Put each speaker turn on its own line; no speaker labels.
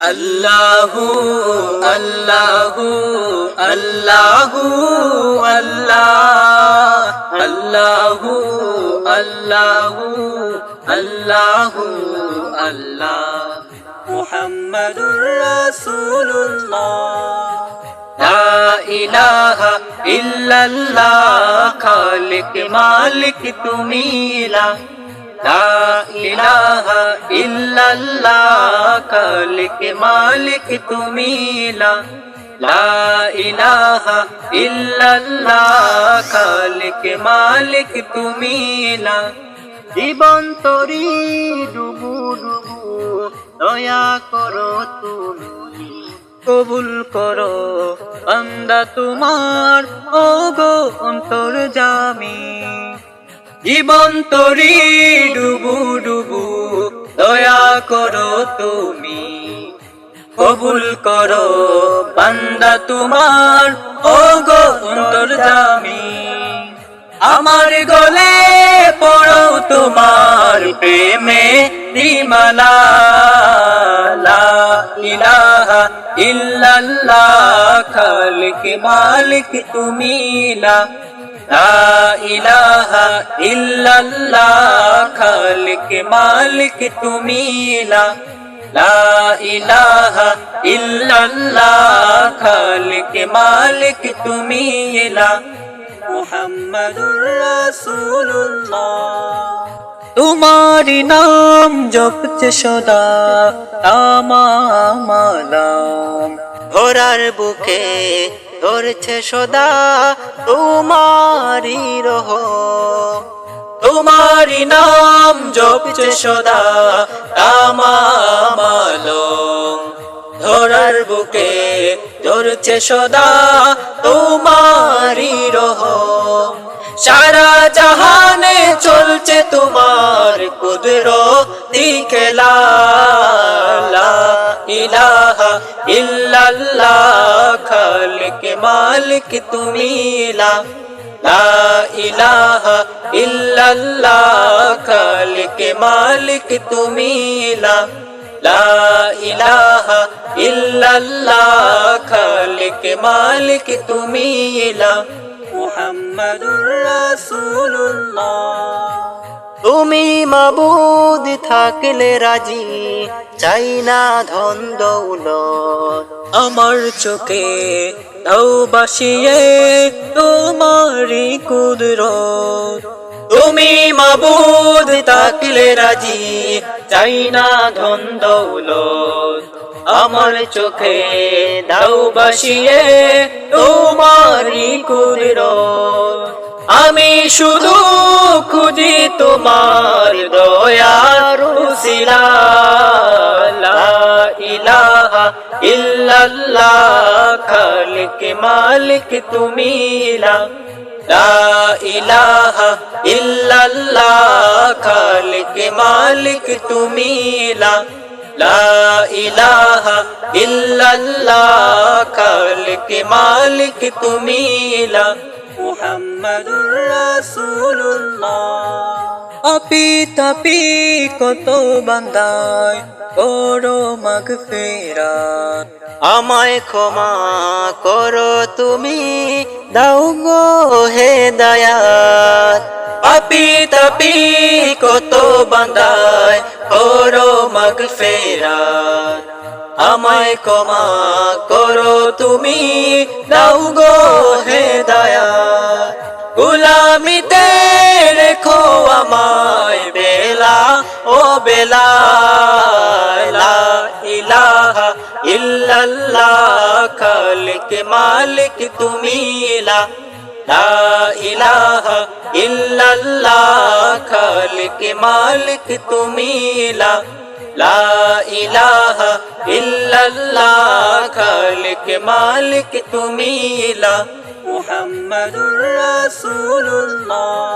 আল্লাহু আল্লাহু আল্লাহু, আল্লাহ। আল্লাহু আল্লাহু আল্লাহু, আল্লাহ। মুহাম্মাদুর রাসূলুল্লাহ। লা ইলাহা ইল্লাল্লাহ, খালিক মালিক তুমি ইলাহা খালিক মালিক তুমি খালিক মালিক তুমি জীবন তরি ডুবু ডুবু, দয়া করো তুমি, কবুল করো, বান্দা তোমার ও অন্তর জামি জীবন তরি ডুবু ডুবু, দয়া করো তুমি। কবুল করো বান্দা তোমার ও গো জামি আমার গলে পড়ো তোমার প্রেমে নিমালা। ইলাহা ইল্লাল্লাহ, খালিক মালিক তুমি লা খালিক মালিক তুমি খালিক মালিক তুমি মুহাম্মাদুর রাসূলুল্লাহ। তোমারি নাম জপছে সদা তামামালাম ধরার বুকে ধরছে সদা তোমারি রহ। তোমারি নাম জপছে সদা তামামালাম ধরার বুকে ধরছে সদা তোমারি রহ। সারা জাহানে চলছে তোমার কুদরতি খেলা। লা ইলাহা ইল্লাল্লাহ, খালিক মালিক তুমি লা ইলাহা ইল্লাল্লাহ, খালিক মালিক তুমি লা ইলাহা ইল্লাল্লাহ, খালিক মালিক তুমি লা মুহাম্মাদুর রাসূলুল্লাহ। তুমি মাবুদ থাকলে রাজি, চাই না ধন দৌলত। আমার চোখে দাও বাসিয়ে তোমারি কুদরত। তুমি মাবুদ থাকলে রাজি, চাই না ধন দৌলত। আমার চোখে দাও বাসিয়ে তোমারি কুদরত। আমি শুধু খুঁজি তোমার দয়ার উসিলা লা ইলাহা ইল্লাল্লাহ, খালিক মালিক তুমি লা। লা ইলাহা ইল্লাল্লাহ, খালিক মালিক তুমি লা ইলাহা ইল্লাল্লাহ খালিক মালিক তুমি লা মুহাম্মাদুর রাসূলুল্লাহ। আপি তাপি কত বান্দায় করো মাগ ফেরাত আমায় ক্ষমা করো তুমি দাও গো হে দয়াত। পাপি তাপি কত বান্দায় করো মাগ ফেরাত আমায় ক্ষমা করো তুমি। দাও গো হে দয়া। গুলামিতে রেখো আমায় বেলা। ও বেলা ইলাহা ইল্লাল্লাহ, খালিক মালিক তুমি লা। লা ইলাহা ইল্লাল্লাহ, খালিক মালিক তুমি লা। লা ইলাহা ইল্লাল্লাহ খালিক মালিক তুমি লা মুহাম্মাদুর রাসূলুল্লাহ।